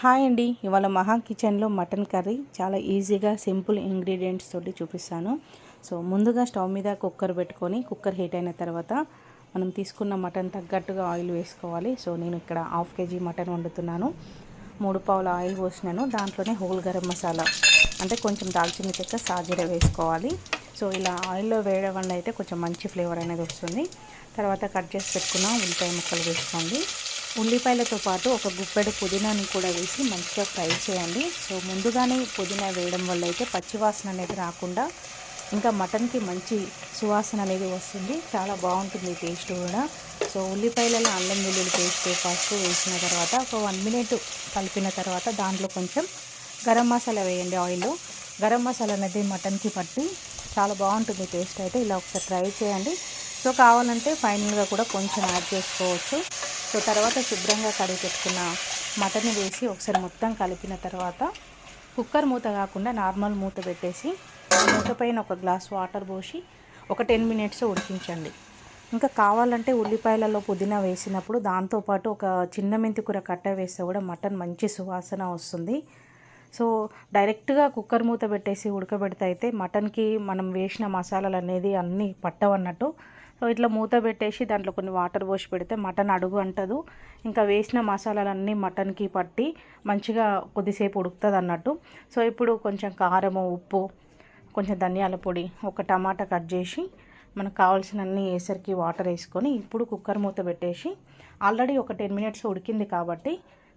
Hi అండి. ఇవాళ మహా కిచెన్లో మటన్ కర్రీ. చాలా ఈజీగా సింపుల్ ఇంగ్రీడియంట్స్ తోటి చూపిస్తాను. సో ముందుగా స్టవ్ మీద కుక్కర్ పెట్టుకొని కుక్కర్ హీట్ అయిన తర్వాత మనం తీసుకున్న మటన్ తగ్గట్టుగా ఆయిల్ వేసుకోవాలి. సో నేను ఇక్కడ హాఫ్ కేజీ మటన్ వండుతున్నాను. మూడు పావుల ఆయిల్ పోసినాను. దాంట్లోనే హోల్ గరం మసాలా అంటే కొంచెం దాల్చిన చెక్క సాజీర వేసుకోవాలి. సో ఇలా ఆయిల్లో వేయడం వల్ల అయితే కొంచెం మంచి ఫ్లేవర్ అనేది వస్తుంది. తర్వాత కట్ చేసి పెట్టుకున్న ఉల్లిపాయ ముక్కలు వేసుకోండి. ఉల్లిపాయలతో పాటు ఒక గుప్పెడు పుదీనాని కూడా వేసి మంచిగా ఫ్రై చేయండి. సో ముందుగానే పుదీనా వేయడం వల్ల అయితే పచ్చివాసన అనేది రాకుండా ఇంకా మటన్కి మంచి సువాసన అనేది వస్తుంది. చాలా బాగుంటుంది టేస్ట్ కూడా. సో ఉల్లిపాయలలో అల్లం వెల్లుల్లి పేస్ట్ పసుపు వేసిన తర్వాత ఒక వన్ మినిట్ కలిపిన తర్వాత దాంట్లో కొంచెం గరం మసాలా వేయండి ఆయిల్. గరం మసాలా అనేది మటన్కి పట్టి చాలా బాగుంటుంది టేస్ట్ అయితే. ఇలా ఒకసారి ట్రై చేయండి. సో కావాలంటే ఫైనల్గా కూడా కొంచెం యాడ్ చేసుకోవచ్చు. సో తర్వాత శుభ్రంగా కడిగి పెట్టుకున్న మటన్ వేసి ఒకసారి మొత్తం కలిపిన తర్వాత కుక్కర్ మూత కాకుండా నార్మల్ మూత పెట్టేసి మూత పైన ఒక గ్లాస్ వాటర్ పోసి ఒక టెన్ మినిట్స్ ఉడికించండి. ఇంకా కావాలంటే ఉల్లిపాయలలో పుదీనా వేసినప్పుడు దాంతోపాటు ఒక చిన్న మెంతి కూర కట్ట వేస్తే కూడా మటన్ మంచి సువాసన వస్తుంది. సో డైరెక్ట్గా కుక్కర్ మూత పెట్టేసి ఉడకబెడితే అయితే మటన్కి మనం వేసిన మసాలాలు అనేది అన్నీ పట్టవన్నట్టు సో ఇట్లా మూత పెట్టేసి దాంట్లో కొన్ని వాటర్ పోసి పెడితే మటన్ అడుగు అంటదు. ఇంకా వేసిన మసాలాలన్నీ మటన్కి పట్టి మంచిగా కొద్దిసేపు ఉడుకుతుంది అన్నట్టు సో ఇప్పుడు కొంచెం కారము ఉప్పు కొంచెం ధనియాల పొడి ఒక టమాటా కట్ చేసి మనకు కావాల్సినన్ని వేసరికి వాటర్ వేసుకొని ఇప్పుడు కుక్కర్ మూత పెట్టేసి ఆల్రెడీ ఒక టెన్ మినిట్స్ ఉడికింది కాబట్టి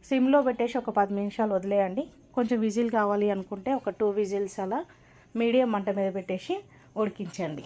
సిమ్లో పెట్టేసి ఒక పది నిమిషాలు వదిలేయండి. కొంచెం విజిల్ కావాలి అనుకుంటే ఒక టూ విజిల్స్ అలా మీడియం మంట మీద పెట్టేసి ఉడికించండి.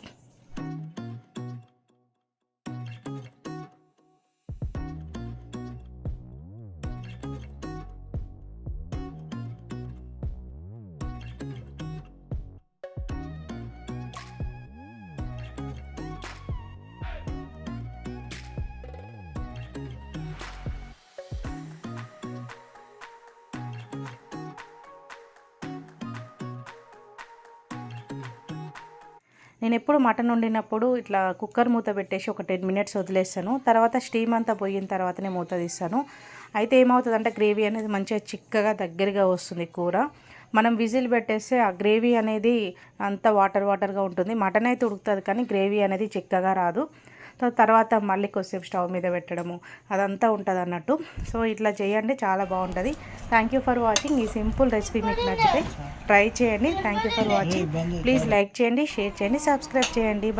నేను ఎప్పుడు మటన్ వండినప్పుడు ఇట్లా కుక్కర్ మూత పెట్టేసి ఒక టెన్ మినిట్స్ వదిలేస్తాను. తర్వాత స్టీమ్ అంతా పోయిన తర్వాతనే మూత తీస్తాను. అయితే ఏమవుతుందంటే గ్రేవీ అనేది మంచిగా చిక్కగా దగ్గరగా వస్తుంది కూర. మనం విజిల్ పెట్టేస్తే ఆ గ్రేవీ అనేది అంత వాటర్ వాటర్గా ఉంటుంది. మటన్ అయితే ఉడుకుతుంది కానీ గ్రేవీ అనేది చిక్కగా రాదు. తర్వాత మళ్ళీ కొద్దిసేపు స్టవ్ మీద పెట్టడము అదంతా ఉంటుంది అన్నట్టు. సో ఇట్లా చేయండి చాలా బాగుంటుంది. థ్యాంక్ యూ ఫర్ వాచింగ్ ఈ సింపుల్ రెసిపీ మీకు నచ్చితే ట్రై చేయండి. Thank you for watching please like చేయండి షేర్ చేయండి సబ్స్క్రైబ్ చేయండి.